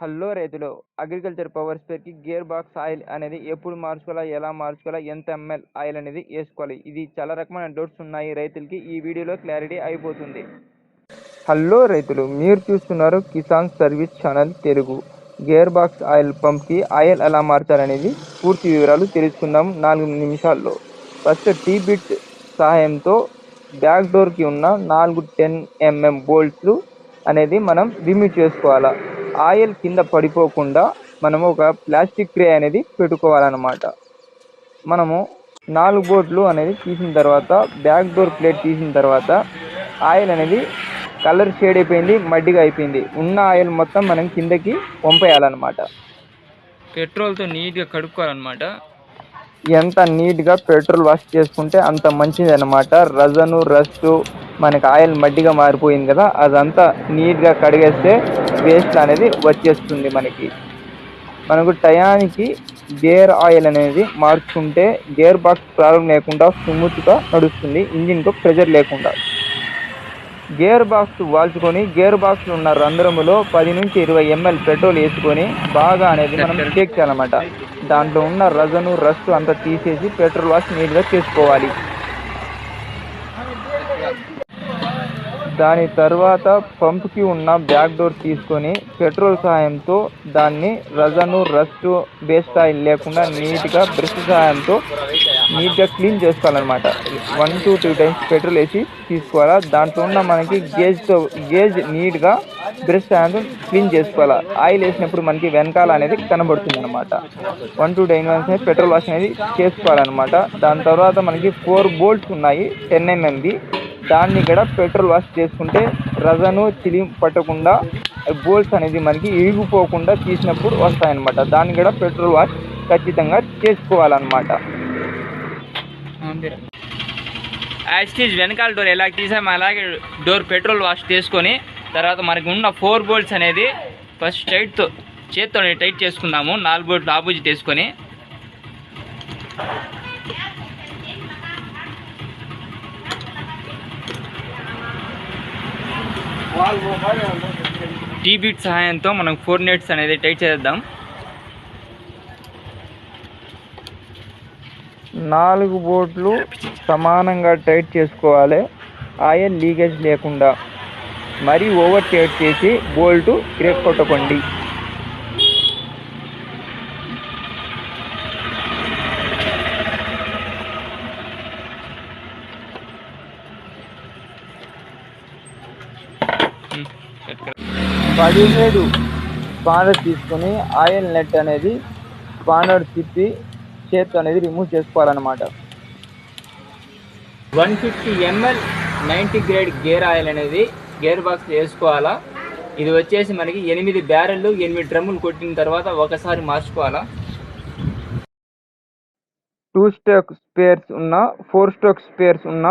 Hello రైతులు agriculture power స్పేర్కి gear box oil అనేది ఎప్పుడు మార్చుకోవాలా ఎలా మార్చుకోవాలా ఎంత ఎంఎల్ ఆయిల్ అనేది వేసుకోవాలి. ఇది చాలా రకమైన డౌట్స్ ఉన్నాయి రైతులకి. ఈ వీడియోలో క్లారిటీ అయిపోతుంది. హలో రైతులు మీరు చూస్తున్నారు Kisan service channel Telugu. Gear box oil పంప్కి oil ఎలా మార్చాలనేది పూర్తి వివరాలు తెలుసుకుందాం నాలుగు నిమిషాల్లో. ఫస్ట్ టీ బిట్ సహాయంతో బ్యాక్ డోర్కి ఉన్న నాలుగు టెన్ ఎంఎం బోల్ట్లు అనేది మనం రిమూవ్ చేసుకోవాలా. ఆయిల్ కింద పడిపోకుండా మనము ఒక ప్లాస్టిక్ ట్రే అనేది పెట్టుకోవాలన్నమాట. మనము నాలుగు బోట్లు అనేది తీసిన తర్వాత బ్యాక్ డోర్ ప్లేట్ తీసిన తర్వాత ఆయిల్ అనేది కలర్ షేడ్ అయిపోయింది మడ్డిగా అయిపోయింది. ఉన్న ఆయిల్ మొత్తం మనం కిందకి పంపేయాలన్నమాట పెట్రోల్తో నీట్గా కడుక్కోవాలన్నమాట. ఎంత నీట్గా పెట్రోల్ వాష్ చేసుకుంటే అంత మంచిది అనమాట రజను రస్ట్ మనకి ఆయిల్ మడ్డిగా మారిపోయింది కదా అదంతా నీట్గా కడిగేస్తే వేస్ట్ అనేది వచ్చేస్తుంది మనకి. మనకు టయానికి గేర్ ఆయిల్ అనేది మార్చుకుంటే గేర్ బాక్స్ ప్రాబ్లం లేకుండా స్మూత్గా నడుస్తుంది ఇంజిన్కు ప్రెజర్ లేకుండా. గేర్ బాక్స్ వాల్చుకొని గేర్ బాక్స్ ఉన్న రంధ్రములో పది నుంచి ఇరవై ఎంఎల్ పెట్రోల్ వేసుకొని బాగా అనేది మనం చేయాలన్నమాట. దాంట్లో ఉన్న రజను రస్ట్ అంతా తీసేసి పెట్రోల్ వాష్ నీట్గా చేసుకోవాలి. దాని తర్వాత పంప్కి ఉన్న బ్యాక్ డోర్ తీసుకొని పెట్రోల్ సహాయంతో దాన్ని రజను రస్ట్ వేస్ట్ ఆయిల్ లేకుండా నీట్గా బ్రష్ సహాయంతో నీట్గా క్లీన్ చేసుకోవాలన్నమాట. One two two times petrol వేసి తీసుకోవాలా? దాంట్లో ఉన్న మనకి గేజ్తో గేజ్ నీట్గా బ్రష్ సహాయంతో క్లీన్ చేసుకోవాలా? ఆయిల్ వేసినప్పుడు మనకి వెనకాల అనేది కనబడుతుంది అనమాట one two times petrol wash అనేది చేసుకోవాలన్నమాట. దాని తర్వాత మనకి ఫోర్ బోల్ట్స్ ఉన్నాయి టెన్ ఎంఎంది దాన్ని కూడా పెట్రోల్ వాష్ చేసుకుంటే రజను చిలి పట్టకుండా బోల్స్ అనేది మనకి ఇరిగిపోకుండా తీసినప్పుడు వస్తాయన్నమాట. దాన్ని కూడా పెట్రోల్ వాష్ ఖచ్చితంగా చేసుకోవాలన్నమాట. యాస్టీజ్ వెనకాల డోర్ ఎలా తీసామో అలాగే డోర్ పెట్రోల్ వాష్ చేసుకొని తర్వాత మనకు ఉన్న ఫోర్ బోల్ట్స్ అనేది ఫస్ట్ టైట్తో చేత్తో టైట్ చేసుకుందాము. నాలుగు బోల్ట్లు ఆపోజిట్ వేసుకొని. టీ బీట్ సహాయంతో మనం ఫోర్ నెట్స్ అనేది టైట్ చేద్దాం. నాలుగు బోట్లు సమానంగా టైట్ చేసుకోవాలి. ఆయిల్ లీకేజ్ లేకుండా. మరీ ఓవర్ టైట్ చేసి బోల్ట్ క్రేక్ కొట్టకండి. పదిహేడు స్పానర్ తీసుకొని ఆయిల్ నెట్ అనేది స్పానర్ తిప్పి చేత్ అనేది రిమూవ్ చేసుకోవాలన్నమాట. One fifty ML ninety grade gear oil అనేది గేర్ బాక్స్ వేసుకోవాలా? ఇది వచ్చేసి మనకి ఎనిమిది బ్యారెళ్ళు ఎనిమిది డ్రమ్ములు కొట్టిన తర్వాత ఒకసారి మార్చుకోవాలా? టూ స్ట్రోక్ స్పేర్స్ ఉన్న ఫోర్ స్ట్రోక్ స్పేర్స్ ఉన్న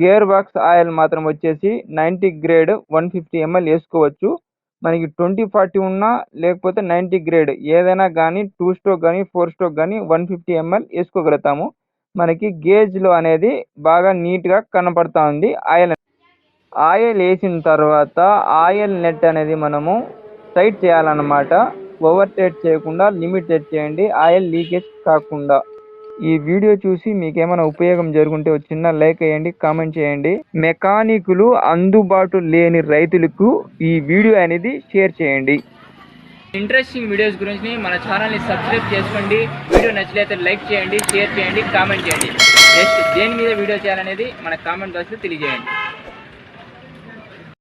గేర్ బాక్స్ ఆయిల్ మాత్రం వచ్చేసి ninety grade one fifty ML వేసుకోవచ్చు. మనకి ట్వంటీ ఫార్టీ ఉన్నా లేకపోతే నైంటీ గ్రేడ్ ఏదైనా కానీ టూ స్ట్రోక్ కానీ ఫోర్ స్ట్రోక్ కానీ వన్ ఫిఫ్టీ ఎంఎల్ వేసుకోగలుగుతాము. మనకి గేజ్లో అనేది బాగా నీట్గా కనపడతా ఉంది ఆయిల్ ఆయిల్ వేసిన తర్వాత ఆయిల్ నెట్ అనేది మనము టైట్ చేయాలన్నమాట. ఓవర్ టైట్ చేయకుండా లిమిట్ టైట్ చేయండి. ఆయిల్ లీకేజ్ కాకుండా. ఈ వీడియో చూసి మీకు ఏమైనా ఉపయోగం జరుగుంటే ఒక చిన్న లైక్ వేయండి కామెంట్ చేయండి. మెకానికులు అందుబాటు లేని రైతులకు ఈ వీడియో అనేది షేర్ చేయండి. ఇంట్రెస్టింగ్ వీడియోస్ గురించి మన ఛానల్ని సబ్స్క్రైబ్ చేసుకోండి. వీడియో నచ్చినట్లయితే లైక్ చేయండి షేర్ చేయండి కామెంట్ చేయండి. నెక్స్ట్ దేని మీద వీడియో చేయాలనేది మన కామెంట్ బాక్స్లో తెలియజేయండి.